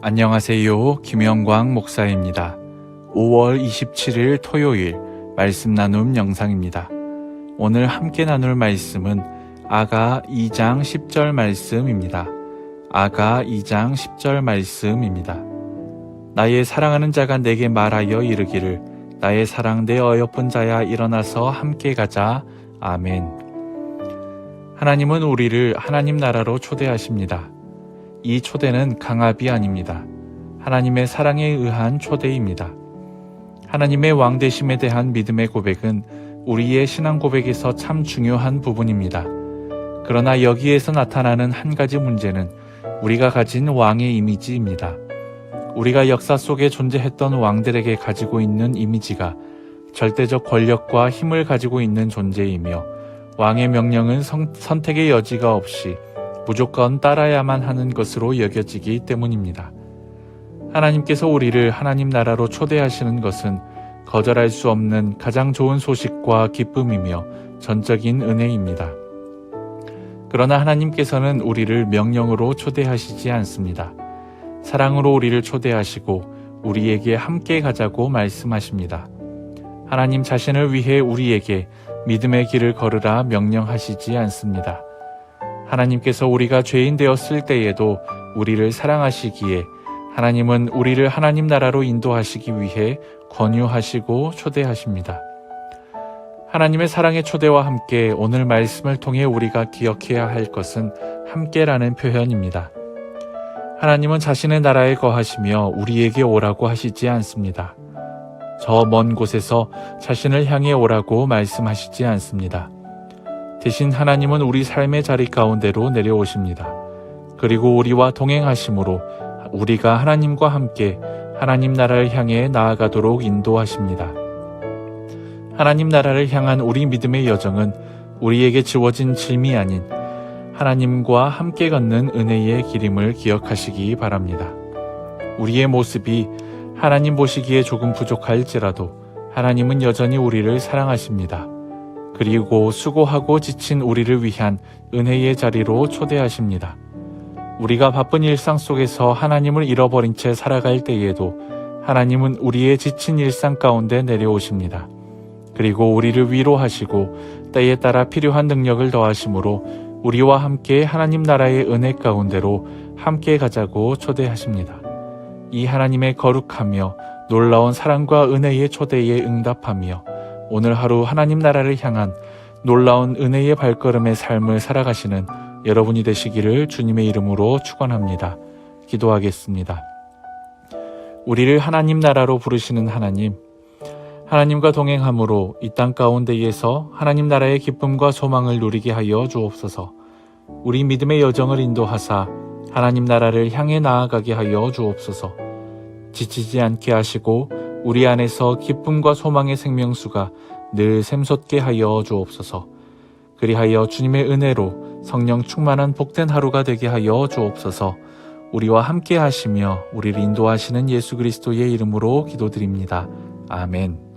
안녕하세요. 김영광 목사입니다. 5월 27일 토요일 말씀 나눔 영상입니다. 오늘 함께 나눌 말씀은 아가 2장 10절 말씀입니다. 아가 2장 10절 말씀입니다. 나의 사랑하는 자가 내게 말하여 이르기를 나의 사랑 내 어여쁜 자야 일어나서 함께 가자. 아멘. 하나님은 우리를 하나님 나라로 초대하십니다. 이 초대는 강압이 아닙니다. 하나님의 사랑에 의한 초대입니다. 하나님의 왕되심에 대한 믿음의 고백은 우리의 신앙 고백에서 참 중요한 부분입니다. 그러나 여기에서 나타나는 한 가지 문제는 우리가 가진 왕의 이미지입니다. 우리가 역사 속에 존재했던 왕들에게 가지고 있는 이미지가 절대적 권력과 힘을 가지고 있는 존재이며 왕의 명령은 성- 선택의 여지가 없이 무조건 따라야만 하는 것으로 여겨지기 때문입니다. 하나님께서 우리를 하나님 나라로 초대하시는 것은 거절할 수 없는 가장 좋은 소식과 기쁨이며 전적인 은혜입니다. 그러나 하나님께서는 우리를 명령으로 초대하시지 않습니다. 사랑으로 우리를 초대하시고 우리에게 함께 가자고 말씀하십니다. 하나님 자신을 위해 우리에게 믿음의 길을 걸으라 명령하시지 않습니다. 하나님께서 우리가 죄인 되었을 때에도 우리를 사랑하시기에 하나님은 우리를 하나님 나라로 인도하시기 위해 권유하시고 초대하십니다. 하나님의 사랑의 초대와 함께 오늘 말씀을 통해 우리가 기억해야 할 것은 함께라는 표현입니다. 하나님은 자신의 나라에 거하시며 우리에게 오라고 하시지 않습니다. 저 먼 곳에서 자신을 향해 오라고 말씀하시지 않습니다. 대신 하나님은 우리 삶의 자리 가운데로 내려오십니다. 그리고 우리와 동행하심으로 우리가 하나님과 함께 하나님 나라를 향해 나아가도록 인도하십니다. 하나님 나라를 향한 우리 믿음의 여정은 우리에게 주어진 짐이 아닌 하나님과 함께 걷는 은혜의 길임을 기억하시기 바랍니다. 우리의 모습이 하나님 보시기에 조금 부족할지라도 하나님은 여전히 우리를 사랑하십니다. 그리고 수고하고 지친 우리를 위한 은혜의 자리로 초대하십니다. 우리가 바쁜 일상 속에서 하나님을 잃어버린 채 살아갈 때에도 하나님은 우리의 지친 일상 가운데 내려오십니다. 그리고 우리를 위로하시고 때에 따라 필요한 능력을 더하심으로 우리와 함께 하나님 나라의 은혜 가운데로 함께 가자고 초대하십니다. 이 하나님의 거룩하며 놀라운 사랑과 은혜의 초대에 응답하며 오늘 하루 하나님 나라를 향한 놀라운 은혜의 발걸음의 삶을 살아가시는 여러분이 되시기를 주님의 이름으로 축원합니다. 기도하겠습니다. 우리를 하나님 나라로 부르시는 하나님, 하나님과 동행함으로 이 땅 가운데에서 하나님 나라의 기쁨과 소망을 누리게 하여 주옵소서. 우리 믿음의 여정을 인도하사 하나님 나라를 향해 나아가게 하여 주옵소서. 지치지 않게 하시고 우리 안에서 기쁨과 소망의 생명수가 늘 샘솟게 하여 주옵소서. 그리하여 주님의 은혜로 성령 충만한 복된 하루가 되게 하여 주옵소서. 우리와 함께 하시며 우리를 인도하시는 예수 그리스도의 이름으로 기도드립니다. 아멘.